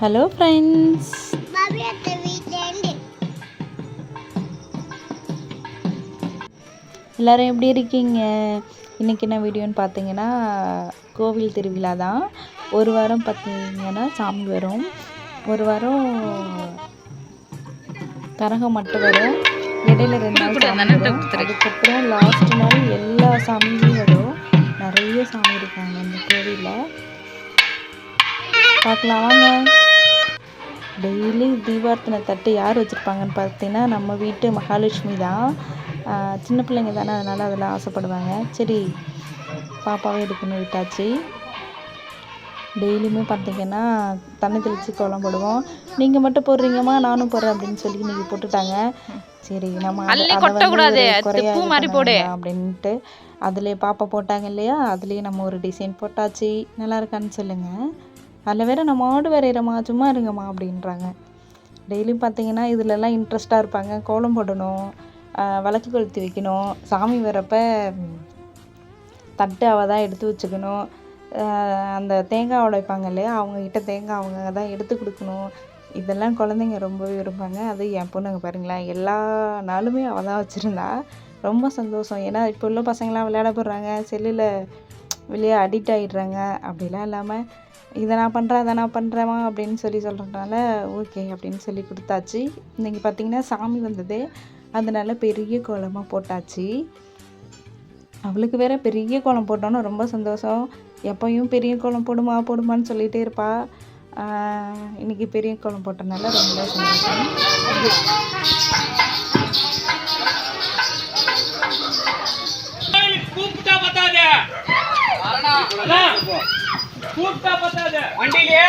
Hello friends எல்லோரும் எப்படி இருக்கீங்க? இன்றைக்கி என்ன வீடியோன்னு பார்த்தீங்கன்னா கோவில் திருவிழா தான். ஒரு வாரம் பார்த்தீங்கன்னா சாமி வரும். ஒரு வாரம் கரகம் மட்டும் வரும். இடையில ரெண்டு நாள் சாமி வரும். அதுக்கப்புறம் லாஸ்ட் நாள் எல்லா சாமியும் வரும். நிறைய சாமி இருக்காங்க இந்த கோவிலில். பார்க்கலாம் வாங்க. டெய்லி தீபார்த்தனை தட்டு யார் வச்சுருப்பாங்கன்னு பார்த்தீங்கன்னா நம்ம வீட்டு மகாலட்சுமி தான். சின்ன பிள்ளைங்க தானே அதனால் அதெல்லாம் ஆசைப்படுவாங்க. சரி பாப்பாவே எடுக்கணும் விட்டாச்சு. டெய்லியுமே பார்த்தீங்கன்னா தண்ணி தெளித்து கோலம் போடுவோம். நீங்கள் மட்டும் போடுறீங்கம்மா நானும் போடுறேன் அப்படின்னு சொல்லி இன்றைக்கி போட்டுட்டாங்க. சரி நம்ம குறையா அப்படின்ட்டு அதுலேயே பாப்பா போட்டாங்க இல்லையா? அதுலேயே நம்ம ஒரு டிசைன் போட்டாச்சு. நல்லா இருக்கான்னு சொல்லுங்கள் அதில் வேற நம்ம ஆடு வரைகிறோமா சும்மா இருங்கம்மா அப்படின்றாங்க. டெய்லியும் பார்த்தீங்கன்னா இதுலலாம் இன்ட்ரெஸ்ட்டாக இருப்பாங்க. கோலம் போடணும் விளக்கு கொளுத்தி வைக்கணும். சாமி வரப்ப தட்டு அவள் தான் எடுத்து வச்சுக்கணும். அந்த தேங்காய் உடைப்பாங்க இல்லையா? அவங்கக்கிட்ட தேங்காய் அவங்க தான் எடுத்து கொடுக்கணும். இதெல்லாம் குழந்தைங்க ரொம்பவே விரும்பாங்க அது என் பொண்ணுங்க பாருங்களேன். எல்லா நாளுமே அவள் தான் வச்சுருந்தா ரொம்ப சந்தோஷம். ஏன்னா இப்போ உள்ள பசங்களாம் விளையாட போடுறாங்க. செல்லில் வெளியே அடிக்ட் ஆகிடுறாங்க அப்படிலாம் இல்லாமல் இதை நான் பண்ணுறேன் அதை நான் பண்ணுறேம்மா அப்படின்னு சொல்லி சொல்கிறதுனால ஓகே அப்படின்னு சொல்லி கொடுத்தாச்சு. இன்றைக்கி பார்த்தீங்கன்னா சாமி வந்தது. அதனால பெரிய கோலமாக போட்டாச்சு. அவளுக்கு வேற பெரிய கோலம் போட்டோன்னு ரொம்ப சந்தோஷம். எப்பயும் பெரிய கோலம் போடுமா போடுமான்னு சொல்லிகிட்டே இருப்பா. இன்றைக்கி இன்னைக்கு பெரிய கோலம் போட்டனால ரொம்ப சந்தோஷம். கூப்பிட்டா பத்தாது. வண்டியிலே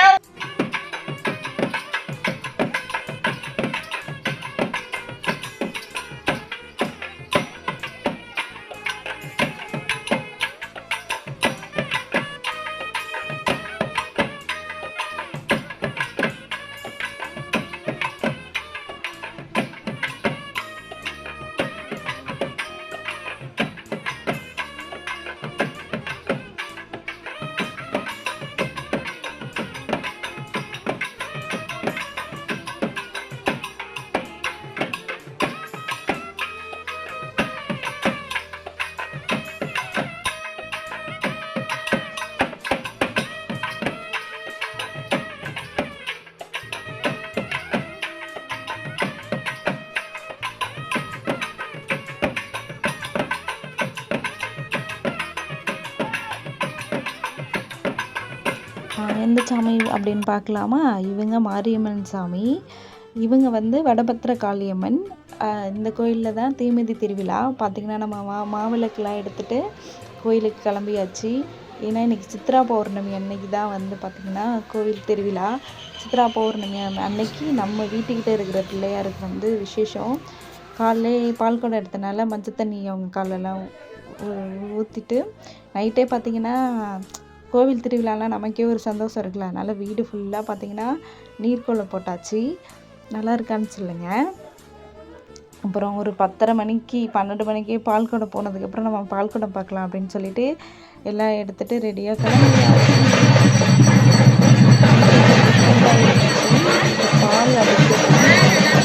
எந்த சாமி அப்படின்னு பார்க்கலாமா? இவங்க மாரியம்மன் சாமி. இவங்க வந்து வடபத்திர காளியம்மன் இந்த கோயிலில் தான் தீமிதி திருவிழா. பார்த்திங்கன்னா நம்ம மா மாவிளக்குலாம் எடுத்துகிட்டு கோயிலுக்கு கிளம்பியாச்சு. ஏன்னா இன்றைக்கி சித்ரா பௌர்ணமி அன்னைக்கு தான் வந்து பார்த்திங்கன்னா கோவில் திருவிழா. சித்ரா பௌர்ணமி அன்னைக்கு நம்ம வீட்டுக்கிட்ட இருக்கிற பிள்ளையாருக்கு வந்து விசேஷம். காலைலே பால் குடம் எடுத்தனால மஞ்சள் தண்ணி அவங்க காலெல்லாம் ஊற்றிட்டு நைட்டே பார்த்திங்கன்னா கோவில் திருவிழாலாம் நமக்கே ஒரு சந்தோஷம் இருக்குல்ல. அதனால் வீடு ஃபுல்லாக பார்த்தீங்கன்னா நீர்க்கோலம் போட்டாச்சு. நல்லா இருக்கான்னு சொல்லுங்கள் அப்புறம் ஒரு பத்தரை மணிக்கு பன்னெண்டு மணிக்கு பால்குடம் போனதுக்கப்புறம் நம்ம பால்குடம் பார்க்கலாம் அப்படின்னு சொல்லிட்டு எல்லாம் எடுத்துகிட்டு ரெடியாக கிளம்பி. பால் அடிச்சு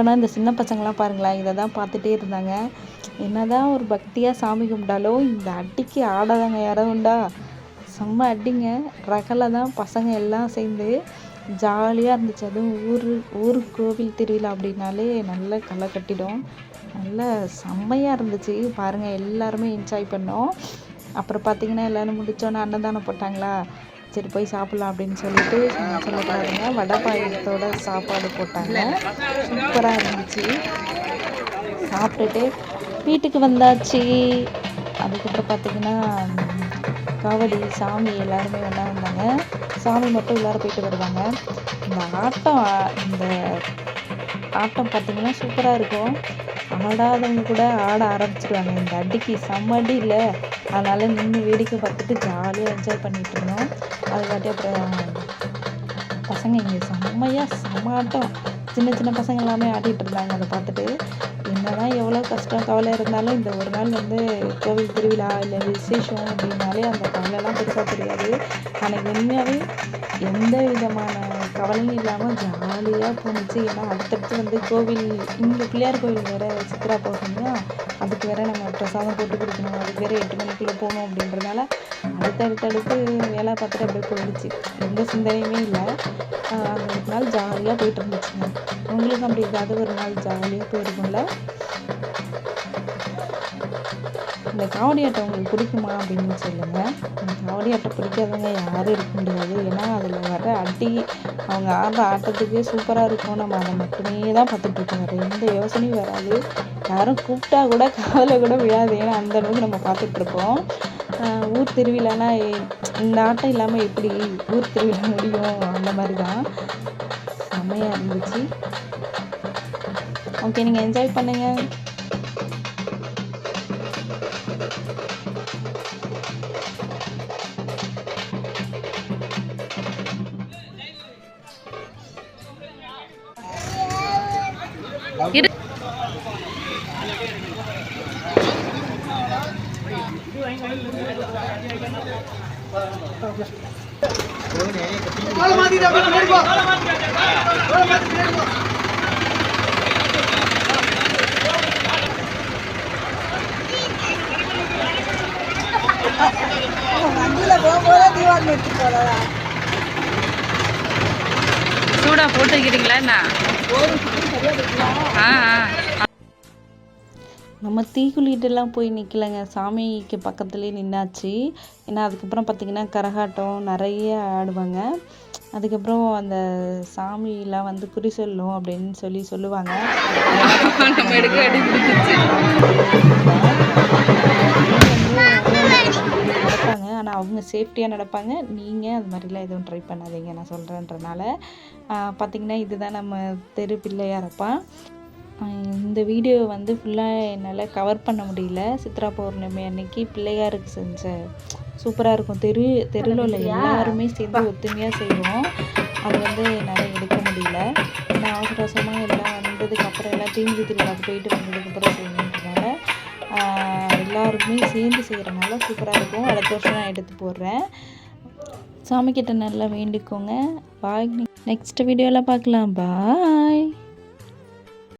ஆனால் இந்த சின்ன பசங்களாம் பாருங்களேன் இதை தான் பார்த்துட்டே இருந்தாங்க. என்னதான் ஒரு பக்தியாக சாமி கும்பிட்டாலும் இந்த அடிக்கு ஆடாதாங்க யாராவது உண்டா? செம்ம அடிங்க. ரகலை தான் பசங்க எல்லாம் சேர்ந்து ஜாலியாக இருந்துச்சு. அதுவும் ஊர் ஊர் கோவில் திருவிழா அப்படின்னாலே நல்ல களை கட்டிடும். நல்லா செம்மையாக இருந்துச்சு. பாருங்கள் எல்லாருமே என்ஜாய் பண்ணோம். அப்புறம் பார்த்தீங்கன்னா எல்லோரும் முடித்தோன்னே அன்னதானம் போட்டாங்களா? சரி போய் சாப்பிட்லாம் அப்படின்னு சொல்லிட்டு சொல்ல சொல்லக்கூடாதுங்க வடை பாயத்தோட சாப்பாடு போட்டாங்க. சூப்பராக இருந்துச்சு. சாப்பிட்டுட்டு வீட்டுக்கு வந்தாச்சு. அதுக்கப்புறம் பார்த்தீங்கன்னா காவடி சாமி எல்லாருமே ஒன்றா வந்தாங்க. சாமி மட்டும் எல்லோரும் போயிட்டு வருவாங்க. இந்த ஆட்டம் இந்த ஆட்டம் பார்த்தீங்கன்னா சூப்பராக இருக்கும். ஆடாதவங்க கூட ஆட ஆரம்பிச்சிடுவாங்க இந்த அடிக்கு செம்ம அடி இல்லை அதனால் நின்று வேடிக்கை பார்த்துட்டு ஜாலியாக என்ஜாய் பண்ணிகிட்டு இருந்தோம். அதுக்காட்டி அப்புறம் பசங்க இங்கே செம்மையாக செம்ம ஆட்டம் சின்ன சின்ன பசங்க எல்லாமே ஆடிட்டு இருந்தாங்க அதை பார்த்துட்டு என்னதான் எவ்வளோ கஷ்டம் கவலை இருந்தாலும் இந்த ஒரு நாள் வந்து கோவில் திருவிழா இல்லை விசேஷம் அப்படின்னாலே அந்த கவலைலாம் பெருசாக தெரியாது. அன்னைக்கு உண்மையாகவே எந்த விதமான கவலையும் இல்லாமல் ஜாலியாக போணுச்சு. ஏன்னா அடுத்தடுத்து வந்து கோவில் இங்கே பிள்ளையார் கோவில் வேறு சித்ரா போகணும்னா அதுக்கு வேறு நம்ம பிரசாதம் போட்டு கொடுக்கணும் அதுக்கு வேறு எட்டு மணிக்குள்ளே போகணும் அப்படின்றதால அடுத்தடுத்தடுத்து வேலை பார்த்துட்டு அப்படியே போயிடுச்சு. எந்த சிந்தனையுமே இல்லை. அந்த ஒரு நாள் ஜாலியாக போயிட்டு இருந்துச்சுங்க. உங்களுக்கு அப்படி ஏதாவது ஒரு நாள் ஜாலியாக போயிருக்கும்ல? இந்த காவடி ஆட்டம் உங்களுக்கு பிடிக்குமா அப்படின்னு சொல்லுங்கள் இந்த காவடி ஆட்டம் பிடிக்காதவங்க யாரும் இருக்க முடியாது. ஏன்னா அதில் வர அடி அவங்க ஆடுற ஆட்டத்துக்கே சூப்பராக இருக்கும். நம்ம அதை மட்டுமே தான் பார்த்துட்டு இருக்கோம். வேறு எந்த யோசனையும் வராது. யாரும் கூப்பிட்டா கூட காதில் கூட விழாது. ஏன்னா அந்த அளவுக்கு நம்ம பார்த்துட்டு ஊர் திருவிழானா இந்த ஆட்டம் இல்லாமல் எப்படி ஊர் திருவிழா முடியும்? அந்த மாதிரி தான் செம்மையாக இருந்துச்சு. ஓகே நீங்கள் என்ஜாய் பண்ணுங்கள் சூடாக போட்டுக்கிறீங்களா என்ன? ஆ ஆ. நம்ம தீக்குளிட்டெல்லாம் போய் நிற்கலைங்க சாமிக்கு பக்கத்துலேயே நின்னாச்சு. ஏன்னா அதுக்கப்புறம் பார்த்திங்கன்னா கரகாட்டம் நிறைய ஆடுவாங்க. அதுக்கப்புறம் அந்த சாமிலாம் வந்து குறி சொல்லும் அப்படின்னு சொல்லி சொல்லுவாங்க. நடப்பாங்க. ஆனால் அவங்க சேஃப்டியாக நடப்பாங்க. நீங்கள் அது மாதிரிலாம் எதுவும் ட்ரை பண்ணாதீங்க. நான் சொல்கிறேன்றனால பார்த்திங்கன்னா இதுதான் நம்ம தெரு பிள்ளையாரப்பா. இந்த வீடியோ வந்து ஃபுல்லாக என்னால் கவர் பண்ண முடியல. சித்ரா பௌர்ணமி அன்னைக்கு பிள்ளையாருக்கு செஞ்ச சூப்பராக இருக்கும். தெரு தெருவில் உள்ள எல்லாருமே சேர்ந்து ஒத்துமையாக செய்வோம். அது வந்து என்னால் எடுக்க முடியல. ஏன்னா அவசர அவசரமாக எல்லாம் வந்ததுக்கப்புறம் எல்லாம் தீமிதி திருவிழாக்கு போயிட்டு வந்ததுக்கப்புறம் செய்யணுன்றனால ஆஹ் எல்லாருக்குமே சேர்ந்து செய்கிறனால சூப்பராக இருக்கும். அடுத்த வருஷம் நான் எடுத்து போடுறேன். சாமிக்கிட்ட நல்லா வேண்டிக்கோங்க. பாய் நெக்ஸ்ட் வீடியோவில் பார்க்கலாம். பாய்